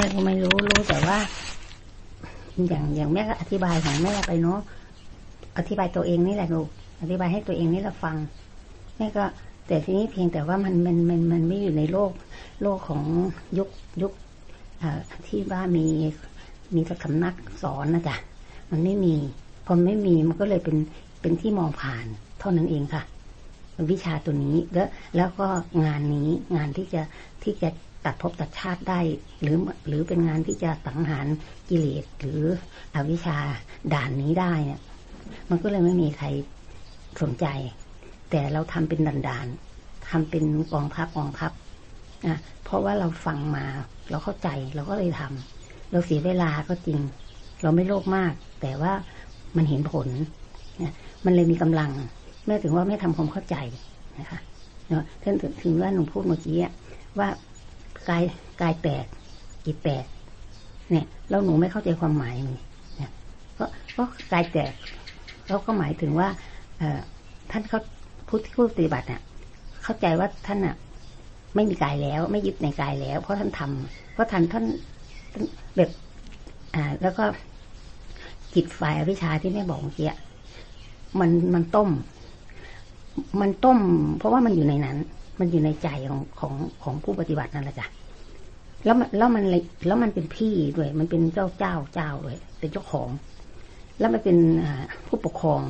ม่ก็ไม่รู้รู้แต่ว่า อย่างอย่างแม่ก็อธิบายของแม่ไปเนาะอธิบายตัวเองนี่แหละลูกอธิบายให้ตัวเองนี่แหละฟังแม่ก็แต่ทีนี้เพียงแต่ว่ามันมันมันมันไม่อยู่ในโลก โลกของยุคยุคที่ว่ามีมีสำนักสอนนะจ๊ะมันไม่มีพอไม่มีมันก็เลยเป็นเป็นที่มองผ่านเท่านั้นเองค่ะ วิชาตัวนี้แล้วแล้วก็งานนี้งานที่จะที่จะ ตัดภพตัดชาติได้ หรือหรือเป็นงานที่จะสังหารกิเลสหรืออวิชชาด่านนี้ได้เนี่ยมันก็เลยไม่มีใครสนใจ แต่เราทำเป็นด่านๆทำเป็นกองทัพกองทัพอะเพราะว่าเราฟังมา เราเข้าใจเราก็เลยทำเราเสียเวลาก็จริง เราไม่โลภมาก แต่ว่ามันเห็นผลนะมันเลยมีกำลังแม่ถึงว่าแม่ทำความเข้าใจนะคะเนาะท่านถึงว่าหนูพูดเมื่อกี้ว่า กายกายแตกจิตแตก เนี่ย แล้วหนูไม่เข้าใจความหมายเนี่ยก็ก็กายแตกเราก็หมายถึงว่า เอท่านเขาพูดผู้ปฏิบัติเนี่ยเข้าใจว่าท่านอะ ไม่มีกายแล้ว ไม่ยึดในกายแล้ว เพราะท่านทำเพราะท่านท่านแบบอ่า แล้วก็จิตฝ่ายอวิชชาที่แม่บอกเมื่อกี้มันมันต้ม มันต้ม เพราะว่ามันอยู่ในนั้น มันอยู่ในใจของของของผู้ปฏิบัตินั่นแหละจ้ะแล้วมันแล้วมันแล้วมันเป็นพี่ด้วย มันเป็นเจ้าเจ้าเจ้าด้วยเป็นเจ้าของ แล้วมันเป็นผู้ปกครอง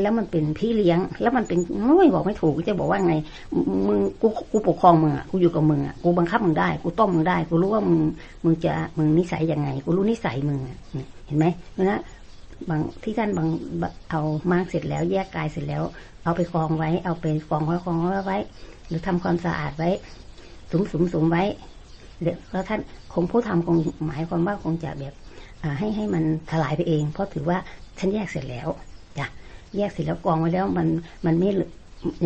แล้วมันเป็นพี่เลี้ยง แล้วมันเป็นไม่บอกไม่ถูกจะบอกว่าไงมึงกูกูปกครองมึงอะกูอยู่กับมึงอะกูบังคับมึงได้กูต้มมึงได้ กูรู้ว่ามึงมึงจะมึงนิสัยยังไง กูรู้นิสัยมึงเห็นไหมเพราะนั้นบางที่ท่านบางเอามากเสร็จแล้วแยกกายเสร็จแล้ว เอาไปกองไว้ เอาไปกองไว้กองไว้ไว้ หรือทำความสะอาดไว้สุมสุมสุมไว้เดี๋ยวแล้วท่านคงผู้ทำคงหมายความว่าคงจะแบบให้ให้มันถลายไปเอง เพราะถือว่าฉันแยกเสร็จแล้วจ้ะแยกเสร็จแล้วกองไว้แล้วมันมันไม่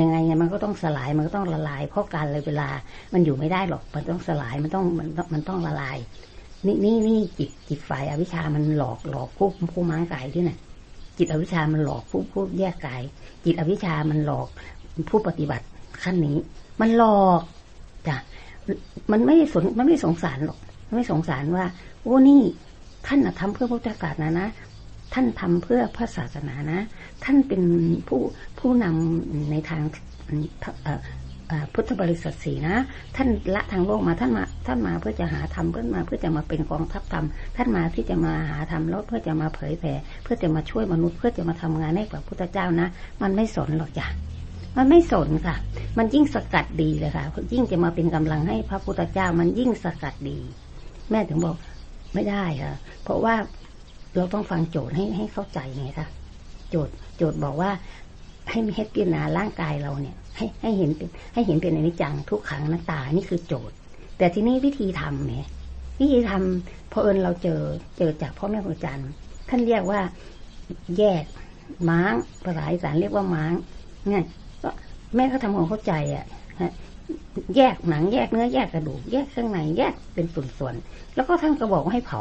ยังไงมันก็ต้องสลายมันก็ต้องละลาย เพราะการเลยเวลา มันอยู่ไม่ได้หรอก มันต้องสลายมันต้องมันมันต้องละลาย นี่นี่นี่จิตจิตฝ่ายอวิชามันหลอกหลอกผู้ผู้ม้ากายด้วยนะจิตอวิชามันหลอกผู้ผู้แยกกาย จิตอวิชามันหลอกผู้ปฏิบัติ ขั้นนี้ มันหลอกจ้ะมันไม่สนมันไม่สงสารหรอกไม่สงสารว่า โอ้นี่ ท่านทำเพื่อพุทธศาสนานะ ท่านทำเพื่อพระศาสนานะ ท่านเป็นผู้ผู้นำในทางพุทธบริษัทสีนะ ท่านละทางโลกมาท่านมาท่านมาเพื่อจะหาธรรมเพื่อมาเพื่อจะมาเป็นกองทัพธรรม ท่านมาที่จะมาหาธรรมแล้วเพื่อจะมาเผยแผ่เพื่อจะมาช่วยมนุษย์ เพื่อจะมาทำงานให้กับพุทธเจ้านะ มันไม่สนหรอกจ้ะ มันไม่สนค่ะ มันยิ่งสกัดดีเลยค่ะ ยิ่งจะมาเป็นกำลังให้พระพุทธเจ้า มันยิ่งสกัดดี แม่ถึงบอกไม่ได้ค่ะ เพราะว่าเราต้องฟังโจทย์ให้ให้เข้าใจไงคะโจทย์โจทย์บอกว่า ให้ให้พิจารณาร่างกายเราเนี่ย ให้ให้เห็นเป็นให้เห็นเป็นอนิจจังทุกขังนัตตานี่คือโจทย์ แต่ทีนี้วิธีทำเนี่ยวิธีทำพอเอิญเราเจอเจอจากพ่อแม่ครูอาจารย์ท่านเรียกว่าแยกม้างภาษาอีสานเรียกว่าม้างเนี่ย แม่เขาทำความเข้าใจอะแยกหนังแยกเนื้อแยกกระดูกแยกข้างในแยกเป็นส่วนๆแล้วก็ท่านก็บอกให้เผา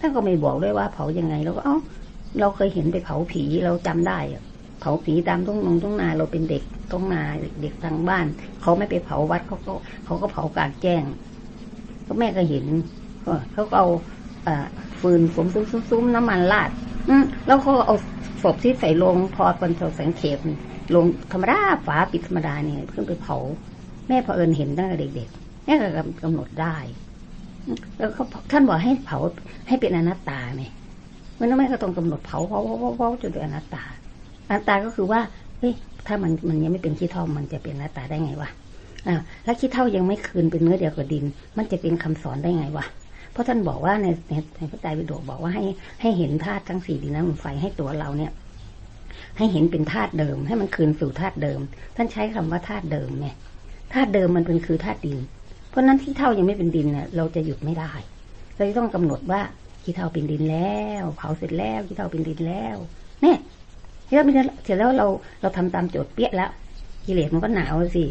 ท่านก็ไม่บอกด้วยว่าเผายังไงเราก็เอ้าเราเคยเห็นไปเผาผีเราจำได้เผาผีตามทุ่งนงทุ่งนาเราเป็นเด็กทุ่งนาเด็กทางบ้านเขาไม่ไปเผาวัดเขาก็เขาก็เผากลางแจ้งก็แม่ก็เห็นเขาเอาฟืนผมซุ้มๆน้ำมันลาดแล้วเขาเอาศพที่ใส่ลงพอเป็นแสงเข็ม ลงธรรมดาฝาปิดธรรมดาเนี่ยขึ้นไปเผา แม่พอเอิญเห็นตั้งแต่เด็กๆแม่ก็กำหนดได้แล้วเขาท่านบอกให้เผาให้เป็นอนัตตาไหมมันไม่ก็ต้องกำหนดเผาเผาเผาเผาจนเป็นอนัตตา อนัตตาก็คือว่าเฮ้ยถ้ามันมันยังไม่เป็นขี้เท่ามันจะเป็นอนัตตาได้ไงวะอ่าแล้วขี้เท่ายังไม่คืนเป็นเนื้อเดียวกับดิน มันจะเป็นคำสอนได้ไงวะเพราะท่านบอกว่าในในในพระไตรปิฎกบอกว่าให้ให้เห็นธาตุทั้งสี่ดินน้ำลมไฟให้ตัวเราเนี่ย ให้เห็นเป็นธาตุเดิม ให้มันคืนสู่ธาตุเดิม ท่านใช้คำว่าธาตุเดิมเนี่ยธาตุเดิมมันเป็นคือธาตุดิน เพราะนั้นที่เท่ายังไม่เป็นดินเนี่ยเราจะหยุดไม่ได้ เราจะต้องกำหนดว่าขี้เท่าเป็นดินแล้ว เผาเสร็จแล้วขี้เท่าเป็นดินแล้วเนี่ยที่เราเป็นดินเสร็จแล้วเราเราทำตามโจทย์เปี้ยแล้วกิเลสมันก็หนาวสิ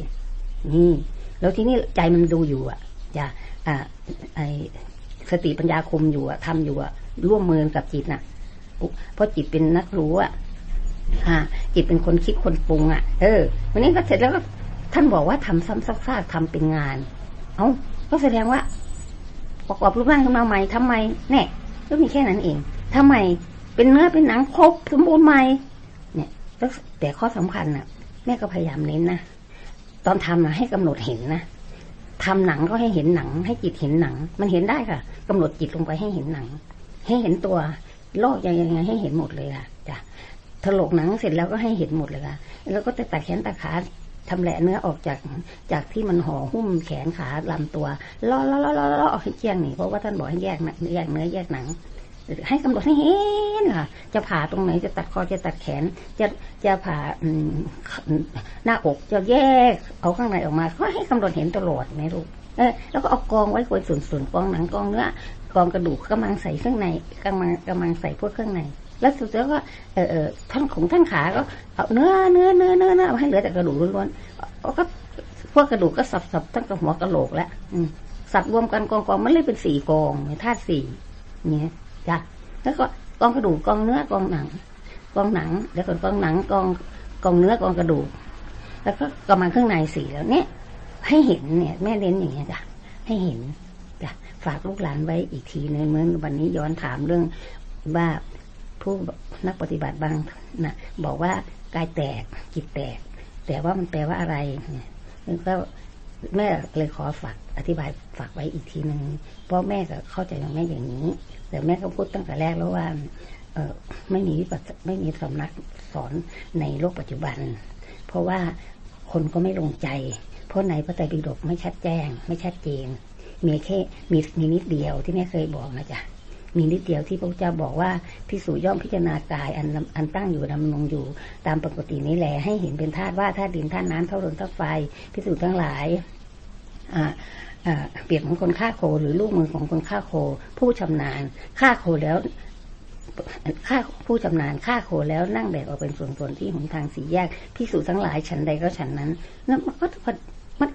นี่แล้วที่นี่ใจมันดูอยู่อะจะอ่าไอสติปัญญาคมอยู่อะทำอยู่อะร่วมมือกับจิตน่ะเพราะจิตเป็นนักรู้อะ อ่าจิตเป็นคนคิดคนปรุงอะ เออ วันนี้ก็เสร็จแล้วก็ท่านบอกว่าทำซ้ำซากๆทำเป็นงาน เอาก็แสดงว่าประกอบรูปร่างขึ้นมาใหม่ทำไมเนี่ยก็มีแค่นั้นเองทำไมเป็นเนื้อเป็นหนังครบสมบูรณ์ใหม่เนี่ยแต่ข้อสำคัญน่ะ แม่ก็พยายามเน้นนะตอนทำนะให้กำหนดเห็นนะทำหนังก็ให้เห็นหนัง ให้จิตเห็นหนัง มันเห็นได้ค่ะกำหนดจิตลงไปให้เห็นหนัง ให้เห็นตัวโลกยังไงให้เห็นหมดเลยค่ะจ้ะ ถลกหนังเสร็จแล้วก็ให้เห็นหมดเลยค่ะ แล้วก็จะตัดแขนตัดขาทำแหละเนื้อออกจากจากที่มันห่อหุ้มแขนขาลำตัวล่อล่อล่อล่อล่อออกให้เจียงนี่เพราะว่าท่านบอกให้แยกแยกเนื้อแยกหนัง ให้กำหนดให้เห็นค่ะ จะผ่าตรงไหนจะตัดคอจะตัดแขน จะจะผ่าหน้าอกจะแยกเอาข้างในออกมาก็ให้กำหนดเห็นตลอดไหมลูกเออแล้วก็เอากองไว้ควยส่วนๆกองหนังกองเนื้อกองกระดูกกำลังใส่เครื่องในกำลังกำลังใส่พวกเครื่องใน แล้วสุดท้ายก็เออเออท่านของท่านขาก็เอาเนื้อเนื้อเนื้อเนื้อเนื้อให้เหลือแต่กระดูกล้วนๆก็พวกกระดูกก็สับสับตั้งแต่หัวกระโหลกแล้วสับรวมกันกองกองมันเลยเป็นสี่กองธาตุสี่เนี่ยจ้ะแล้วก็กองกระดูกกองเนื้อกองหนัง กองหนัง แล้วก็กองหนังกองกองเนื้อกองกระดูก แล้วก็กำลังข้างในสี่แล้วเนี่ยให้เห็นเนี่ย แม่เน้นอย่างเงี้ยจ้ะให้เห็นจ้ะฝากลูกหลานไว้อีกทีนึงเมื่อวันนี้ย้อนถามเรื่องว่า ผู้นักปฏิบัติบางนะบอกว่ากายแตกจิตแตก แต่ว่ามันแปลว่าอะไรเนี่ยก็แม่เลยขอฝากอธิบายฝากไว้อีกทีหนึ่งเพราะแม่ก็เข้าใจของแม่อย่างนี้ แต่แม่ก็พูดตั้งแต่แรกแล้วว่าเออไม่มีวิปัสไม่มีสำนักสอนในโลกปัจจุบัน เพราะว่าคนก็ไม่ลงใจ เพราะในพระไตรปิฎกไม่ชัดแจ้ง ไม่ชัดเจนมีแค่มีมีนิดเดียวที่แม่เคยบอกนะจ๊ะ มีนิดเดียวที่พระเจ้าบอกว่าพิสูจย่อมพิจารณากายอันอันตั้งอยู่ดำรงอยู่ ตามปกตินี้แหละให้เห็นเป็นธาตุว่าธาตุดินธาตุน้ำเท่าลมเท่าไฟ พิสูจน์ทั้งหลายอ่าเปรียบของคนฆ่าโคหรือลูกมือของคนฆ่าโค ผู้ชำนาญฆ่าโคแล้วฆ่าผู้ชำนาญฆ่าโคแล้วนั่งแบกออกเป็นส่วนๆที่หนทางสีแยกพิสูจน์ทั้งหลายฉันใดก็ฉันนั้นนั่นมันก็มัน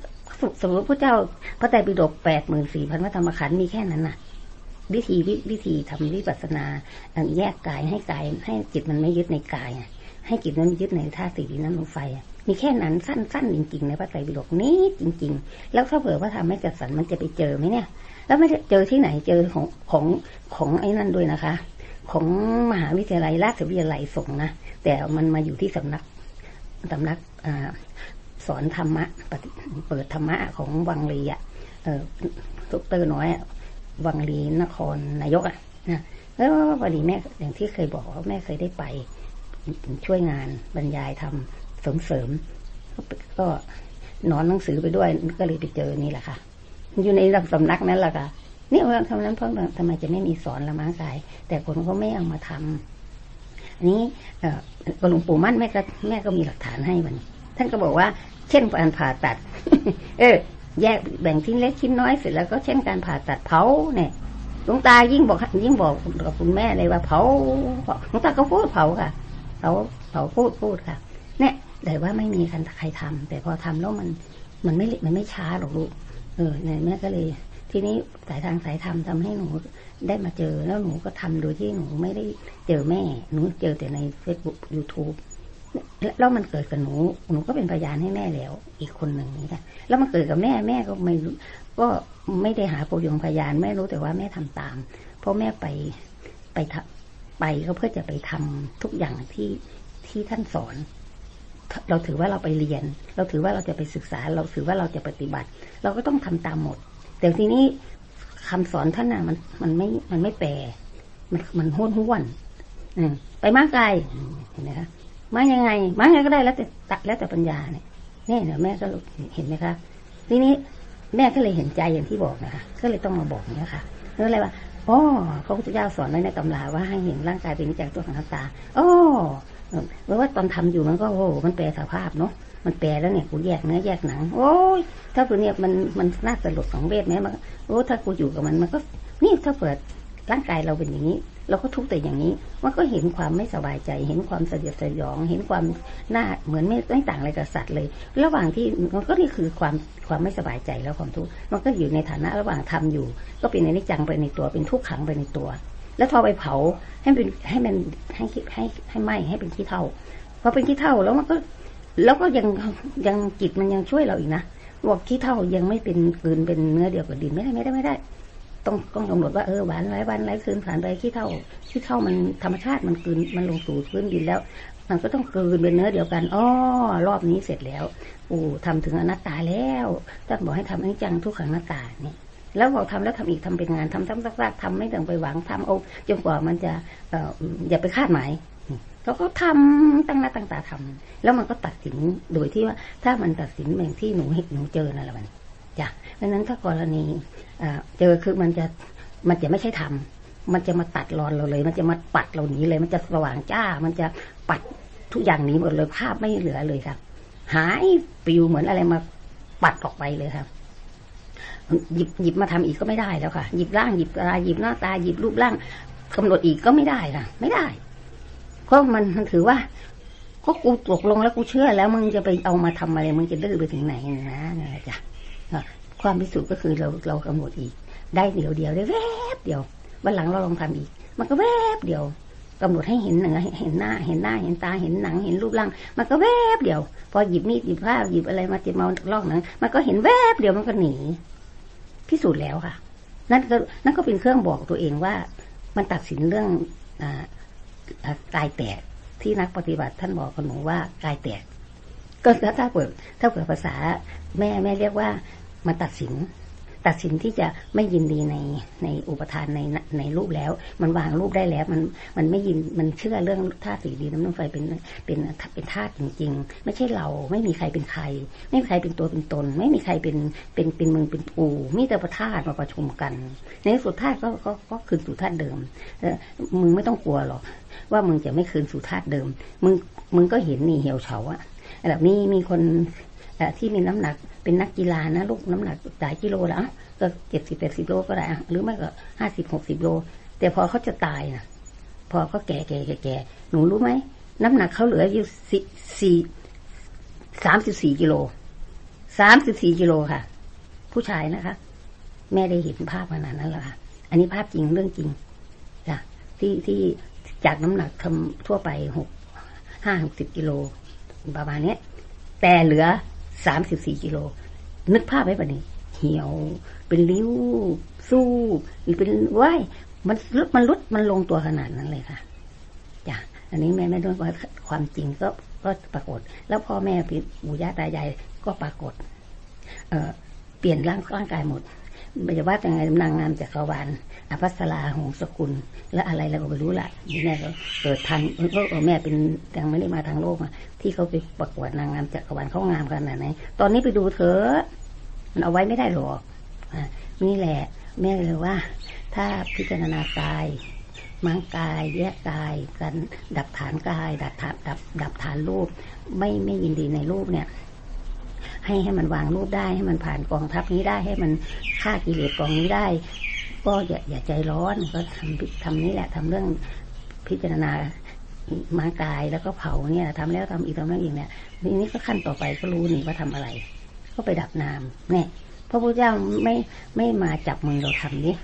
สมมติพระเจ้าพระไตรปิฎกแปดหมื่นสี่พันพระธรรมขันธ์มีแค่นั้นน่ะ วิธีวิธีทำวิปัสสนาแยกกายให้กาย ให้จิตมันไม่ยึดในกายให้จิตมันไม่ยึดในธาตุสี่ดินน้ำลมไฟมีแค่นั้นสั้นๆจริงๆในพระไตรปิฎกนี้จริง ๆ แล้วถ้าเผื่อว่าทำให้จัดสรรมันจะไปเจอไหมเนี่ย แล้วไม่เจอที่ไหนเจอของของของไอ้นั่นด้วยนะคะ ของมหาวิทยาลัยราชวิทยาลัยสงนะแต่มันมาอยู่ที่สำนักสำนักสอนธรรมะเปิดธรรมะของวังลีอะเออทุกเตอร์น้อย วังลีนครนายกอะนะแล้วพอดีแม่อย่างที่เคยบอกว่าแม่เคยได้ไปช่วยงานบรรยายทำเสริมเสริมก็นอนหนังสือไปด้วยก็เลยไปเจอนี่แหละค่ะ อยู่ในสำนักนั้นแหละค่ะนี่ว่าทำนั้นเพราะทำไมจะไม่มีสอนละมั้งสาย แต่คนก็ไม่เอามาทำอันนี้เออหลวงปู่มั่นแม่ก็แม่ก็มีหลักฐานให้มัน ท่านก็บอกว่า เช่นการผ่าตัด เออ แยกแบ่งชิ้นเล็กชิ้นน้อยเสร็จแล้วก็เช่นการผ่าตัดเผาเนี่ยหลวงตายิ่งบอกยิ่งบอกกับคุณแม่เลยว่าเผาหลวงตาก็พูดเผาค่ะเผาเผาพูดพูดค่ะ เนี่ยแต่ว่าไม่มีใครทำแต่พอทำแล้วมันมันไม่มันไม่ช้าหรอกลูกเออเนี่ยแม่ก็เลย ทีนี้สายทางสายธรรมทาให้หนูได้มาเจอแล้วหนูก็ทำโดยที่หนูไม่ได้เจอแม่ หนูเจอแต่ในเฟซบุ๊กยูทูบ แล้วมันเกิดกับหนู หนูก็เป็นพยานให้แม่แล้ว อีกคนหนึ่งนี่ค่ะแล้วมันเกิดกับแม่แม่ก็ไม่ก็ไม่ได้หาปรยงพยานแม่รู้แต่ว่าแม่ทำตาม เพราะแม่ไปไปไปก็เพื่อจะไปทำทุกอย่างที่ที่ท่านสอน เราถือว่าเราไปเรียน เราถือว่าเราจะไปศึกษา เราถือว่าเราจะปฏิบัติ เราก็ต้องทำตามหมด แต่ทีนี้คำสอนท่านน่ะมันมันไม่มันไม่แปลมันมันห้วนห้วนไปมากไกลเห็นไหมคะ มายังไง มาไงก็ได้แล้วแต่ตัดแล้วแต่ปัญญาเนี่ยนี่เนี่ยแม่ก็เห็นไหมคะทีนี้แม่ก็เลยเห็นใจอย่างที่บอกนะคะก็เลยต้องมาบอกเนี่ยค่ะแล้วอะไรว่าอ๋อพระพุทธเจ้าสอนไว้ในตำราว่าให้เห็นร่างกายเป็นนิจจังตัวของตาอ๋อเพราะว่าตอนทำอยู่มันก็โอ้มันแปลสภาพเนาะมันแปลแล้วเนี่ยกูแยกเนื้อแยกหนัง โอ้ยถ้าตัวเนี่ยมันมันน่าสลดของเวทไหมมันโอ้ถ้ากูอยู่กับมันมันก็ นี่ถ้าเปิดร่างกายเราเป็นอย่างนี้ เราก็ทุกข์แต่อย่างนี้มันก็เห็นความไม่สบายใจ เห็นความเสียดสยอง เห็นความน่าเหมือนไม่ไม่ต่างอะไรกับสัตว์เลย ระหว่างที่มันก็นี่คือความความไม่สบายใจแล้วความทุกข์มันก็อยู่ในฐานะระหว่างทำอยู่ ก็เป็นในนิจังไปในตัวเป็นทุกขังไปในตัว แล้วพอไปเผาให้เป็นให้มันให้ให้ให้ไหมให้เป็นขี้เท่าพอเป็นขี้เท่าแล้วมันก็แล้วก็ยังยังจิตมันยังช่วยเราอีกนะบอกขี้เท่ายังไม่เป็นกืนเป็นเนื้อเดียวกับดินไม่ได้ไม่ได้ไม่ได้ ต้องต้องกำหนดว่าเออหวานหลายวันหลายคืนผ่านไปขี้เท่าขี้เท่ามันธรรมชาติมันกลืนมันลงสู่พื้นดินแล้ว มันก็ต้องกลืนเป็นเนื้อเดียวกันอ้อรอบนี้เสร็จแล้วอูทำถึงอนัตตาแล้วท่านบอกให้ทำอนิจจังทุกขังอนัตตาเนี่ยแล้วบอกทำแล้วทำอีกทำเป็นงานทำซ้ำซากๆทำไม่ต้องไปหวังทำเอาจนกว่ามันจะเอออย่าไปคาดหมายแล้วก็ทำตั้งหน้าตั้งตาทำแล้วมันก็ตัดสินโดยที่ว่า ถ้ามันตัดสินอย่างที่หนูเห็นหนูเจอนั่นแหละมัน จ้ะเพราะนั้นถ้ากรณีเจอคือมันจะมันจะไม่ใช่ทำมันจะมาตัดรอนเราเลย มันจะมาปัดเราหนีเลย มันจะสว่างจ้า มันจะปัดทุกอย่างหนีหมดเลยภาพไม่เหลือเลยครับ หายปิวเหมือนอะไรมาปัดออกไปเลยครับหยิบหยิบมาทำอีกก็ไม่ได้แล้วค่ะ หยิบร่างหยิบตาหยิบหน้าตาหยิบรูปร่างกำหนดอีกก็ไม่ได้ค่ะไม่ได้เพราะมันมันถือว่าก็กูตกลงแล้วกูเชื่อแล้วมึงจะไปเอามาทำอะไรมึงจะดื้อไปถึงไหนนะนะจ๊ะ ความพิสูจน์ก็คือเราเรากำหนดอีก ได้เดียวเดียวได้แวบเดียววันหลังเราลองทำอีก มันก็แวบเดียวกำหนดให้เห็นเนื้อเห็นหน้า เห็นหน้า เห็นตา เห็นหนัง เห็นรูปร่าง มันก็แวบเดียว พอหยิบมีดหยิบผ้าหยิบอะไรมาจิบมาลอกหนัง มันก็เห็นแวบเดียวมันก็หนี พิสูจน์แล้วค่ะ นั่นก็นั่นก็เป็นเครื่องบอกตัวเองว่า มันตัดสินเรื่องอกายแตกที่นักปฏิบัติท่านบอกกับหนูว่ากายแตก ก็ถ้าเปิดถ้าเปิดภาษาแม่แม่เรียกว่า มาตัดสิน ตัดสินที่จะไม่ยินดีในในอุปทานในในรูปแล้ว มันวางรูปได้แล้ว มันมันไม่ยินมันเชื่อเรื่องธาตุสีดีน้ำมันไฟเป็นเป็นเป็นธาตุจริง ๆ ไม่ใช่เราไม่มีใครเป็นใคร ไม่มีใครเป็นตัวเป็นตน ไม่มีใครเป็นเป็นเป็นมึงเป็นปูมีแต่ประธาตุมาประชุมกัน ในสุดธาตุก็ก็ก็คืนสู่ธาตุเดิมเออมึงไม่ต้องกลัวหรอกว่ามึงจะไม่คืนสู่ธาตุเดิม มึงมึงก็เห็นนี่เหี่ยวเฉาอะแบบนี้มีคน ที่มีน้ำหนักเป็นนักกีฬานะลูกน้ำหนักหลายกิโลแล้วก็เจ็ดสิบแปดสิบโลก็ได้หรือไม่ก็ห้าสิบหกสิบโล แต่พอเขาจะตายนะพอเขาแก่แก่แก่แก่หนูรู้ไหมน้ำหนักเขาเหลืออยู่สี่สี่สามสิบสี่กิโลสามสิบสี่กิโลค่ะ ผู้ชายนะคะ แม่ได้เห็นภาพขนาดนั้นแล้วค่ะ อันนี้ภาพจริงเรื่องจริงจ้ะที่ที่จากน้ำหนักทำทั่วไปหกห้าหกสิบกิโลประมาณนี้แต่เหลือ สามสิบสี่กิโล นึกภาพไว้ปะนี้เหี่ยว เป็นริ้ว สู้หรือเป็นว่ายมันลดมันลดมันลงตัวขนาดนั้นเลยค่ะจ้ะอันนี้แม่ไม่ด้วยว่าความจริงก็ก็ปรากฏ แล้วพ่อแม่พี่ปู่ย่าตายายก็ปรากฏ เอ่อเปลี่ยนร่างร่างกายหมดไม่ว่าว่ายังไงนางงามจักรวาล อภัสราหงสกุล และอะไรเราก็ไม่รู้ละแม่ก็เกิดทันก็แม่เป็นยังไม่ได้มาทางโลกมาที่เขาไปประกวดนางงามจักรวาลเขางามขนาดไหนตอนนี้ไปดูเถอะมันเอาไว้ไม่ได้หรอกนี่แหละ แม่เลยว่า ถ้าพิจารณากายมังกายแยกกายกันดับฐานกาย ดับฐานดับดับฐานรูป ไม่ไม่ยินดีในรูปเนี่ยให้ให้มันวางรูปได้ให้มันผ่านกองทัพนี้ได้ให้มันฆ่ากิเลสกองนี้ได้ ก็อย่าอย่าใจร้อนก็ทำทำนี้แหละทำเรื่องพิจารณามังกายแล้วก็เผาเนี่ยทำแล้วทำอีกทำแล้วอีกเนี่ยทีนี้ก็ขั้นต่อไปก็รู้นี่ว่าทำอะไร ก็ไปดับนามเนี่ยพระพุทธเจ้าไม่ไม่มาจับมือเราทำนี่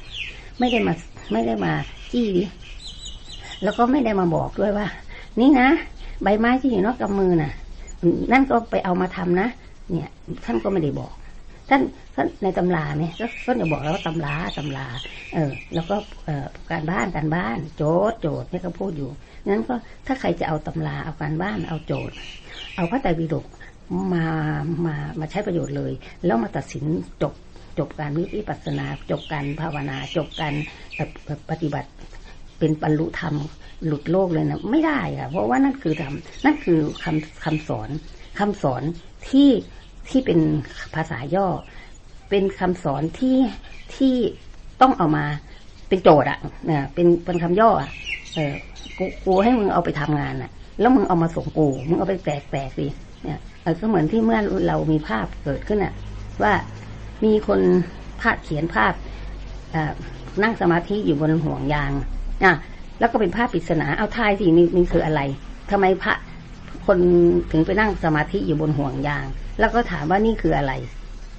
ไม่ได้มาไม่ได้มาจี้ดิแล้วก็ไม่ได้มาบอกด้วยว่า นี่นะใบไม้ที่อยู่นอกกำมือน่ะ นั่นก็ไปเอามาทำนะ เนี่ย ท่านก็ไม่ได้บอก ท่านท่านในตำราเนี่ยท่านจะบอกแล้วว่าตำราตำรา เออ แล้วก็เออการบ้านการบ้าน โจทย์โจทย์นี่ก็พูดอยู่นั้นก็ถ้าใครจะเอาตำราเอาการบ้านเอาโจทย์ เอาพระไตรปิฎกมามามาใช้ประโยชน์เลย แล้วมาตัดสินจบจบการวิปัสสนา จบการภาวนา จบการปฏิบัติเป็นบรรลุธรรมหลุดโลกเลยนะไม่ได้ค่ะเพราะว่านั่นคือธรรมนั่นคือคำคำสอนคำสอนที่ ที่เป็นภาษาย่อ เป็นคำสอนที่ที่ต้องเอามาเป็นโจทย์อะเนี่ยเป็นเป็นคำย่ออะเออกูกูให้มึงเอาไปทำงานอะแล้วมึงเอามาส่งกูมึงเอาไปแตกแตกสิเนี่ยก็เหมือนที่เมื่อเรามีภาพเกิดขึ้นอะว่ามีคนภาพเขียนภาพนั่งสมาธิอยู่บนห่วงยางอะแล้วก็เป็นภาพปริศนาเอาทายสินี่มันคืออะไรทำไมพระ คนถึงไปนั่งสมาธิอยู่บนห่วงยาง แล้วก็ถามว่านี่คืออะไร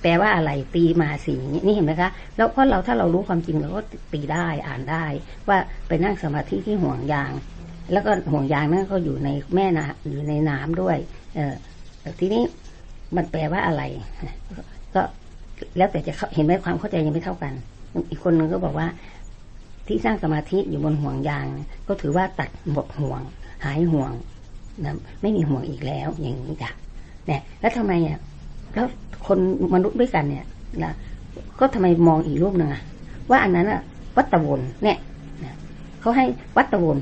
แปลว่าอะไรตีมาสีนี่เห็นไหมคะ แล้วเพราะเราถ้าเรารู้ความจริงเราก็ตีได้อ่านได้ ว่าไปนั่งสมาธิที่ห่วงยาง แล้วก็ห่วงยางนั่นก็อยู่ในแม่น้ำอยู่ในน้ำด้วย เออทีนี้มันแปลว่าอะไร ก็แล้วแต่จะเห็นไหมความเข้าใจยังไม่เท่ากัน อีกคนหนึ่งก็บอกว่า ที่สร้างสมาธิอยู่บนห่วงยาง ก็ถือว่าตัดหมดห่วง หายห่วง นะไม่มีห่วงอีกแล้ว อย่างนี้จ้ะเนี่ยแล้วทำไมอะแล้วคนมนุษย์ด้วยกันเนี่ยนะก็ทำไมมองอีกรูปหนึ่งอะว่าอันนั้นอะ วัตวนเนี่ยนะเขาให้วัตวน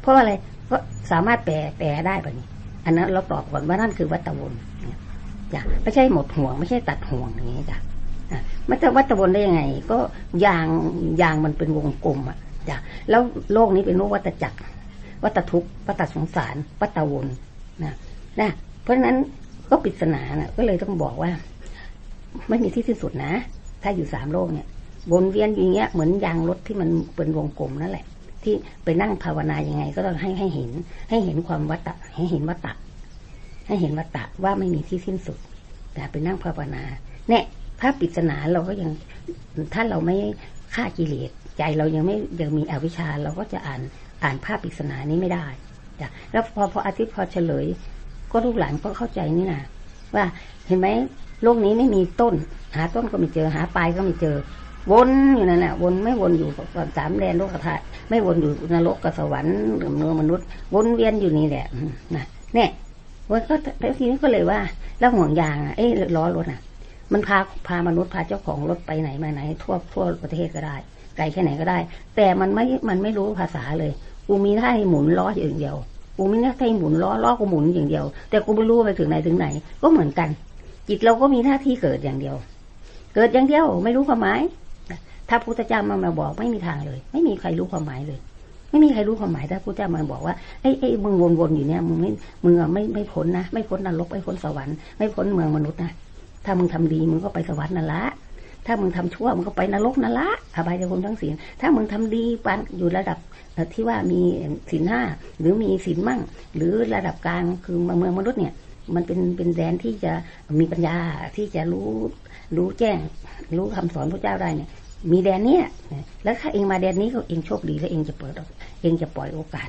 เพราะอะไรก็สามารถแปลแปลได้แบบนี้ อันนั้นเราตอบก่อนว่านั่นคือวัตวนจ้ะไม่ใช่หมดห่วง ไม่ใช่ตัดห่วงอย่างนี้จ้ะอะมันจะวัตวนได้ยังไง ก็ยางยางมันเป็นวงกลมอะจ้ะแล้วโลกนี้เป็นโลกวัตจักร วัตทุกข์วัตสงสาร วัตวนนะนะเพราะฉะนั้นก็ปริศนานะก็เลยต้องบอกว่า ไม่มีที่สิ้นสุดนะ ถ้าอยู่สามโลกเนี่ยวนเวียนอย่างเงี้ยเหมือนยางรถที่มันเป็นวงกลมนั่นแหละ ที่ไปนั่งภาวนายังไง ก็ต้องให้ให้เห็น ให้เห็นความวัตตะ ให้เห็นวัตตะให้เห็นวัตตะว่าไม่มีที่สิ้นสุด แต่ไปนั่งภาวนา เนี่ย ถ้าปริศนาเราก็ยังถ้าเราไม่ฆ่ากิเลสใจเรายังไม่ยังมีอวิชชาเราก็จะอ่าน อ่านภาพปริศนานี้ไม่ได้แล้วพอพออาทิตย์พอเฉลย ก็ลูกหลานก็เข้าใจนี่นะว่าเห็นไหมโลกนี้ไม่มีต้น หาต้นก็ไม่เจอหาปลายก็ไม่เจอ วนอยู่นั่นแหละวนไม่วนอยู่ก่อนสามแดนโลกธาตุไม่วนอยู่นรกกับสวรรค์หรือเมือมนุษย์ วนเวียนอยู่นี่แหละนะเนี่ยวันก็แล้วทีนี้ก็เลยว่า แล้วห่วงยางอะเอ้ล้อรถอะ มันพาพามนุษย์พาเจ้าของรถไปไหนมาไหน ทั่วทั่วประเทศก็ได้ ไกลแค่ไหนก็ได้ แต่มันไม่มันไม่รู้ภาษาเลยกูมีหน้าที่หมุนล้ออย่างเดียวกูมีหน้าที่หมุนล้อล้อกูหมุนอย่างเดียว แต่กูไม่รู้ไปถึงไหนถึงไหน ก็เหมือนกัน จิตเราก็มีหน้าที่เกิดอย่างเดียว เกิดอย่างเดียว ไม่รู้ความหมาย ถ้าพุทธเจ้ามามาบอกไม่มีทางเลย ไม่มีใครรู้ความหมายเลย ไม่มีใครรู้ความหมายถ้าพุทธเจ้ามาบอกว่าไอ้ไอ้มึงวนๆอยู่เนี่ยมึงไม่มึงอไม่ไม่พ้นนะไม่พ้นนรกไม่พ้นสวรรค์ไม่พ้นเมืองมนุษย์นะถ้ามึงทำดีมึงก็ไปสวรรค์นั่นละ ถ้ามึงทำชั่วมึงก็ไปนรกนั่นละอบายภูมิทั้งศีลถ้ามึงทำดีปานอยู่ระดับที่ว่ามีศีลห้าหรือมีศีลมั่ง หรือระดับกลางคือเมืองมนุษย์เนี่ย มันเป็นเป็นแดนที่จะมีปัญญาที่จะรู้รู้แจ้ง รู้คำสอนพระเจ้าได้เนี่ยมีแดนเนี้ยแล้วถ้าเองมาแดนนี้ก็เองโชคดีแล้วเองจะเปิดเองจะปล่อยโอกาส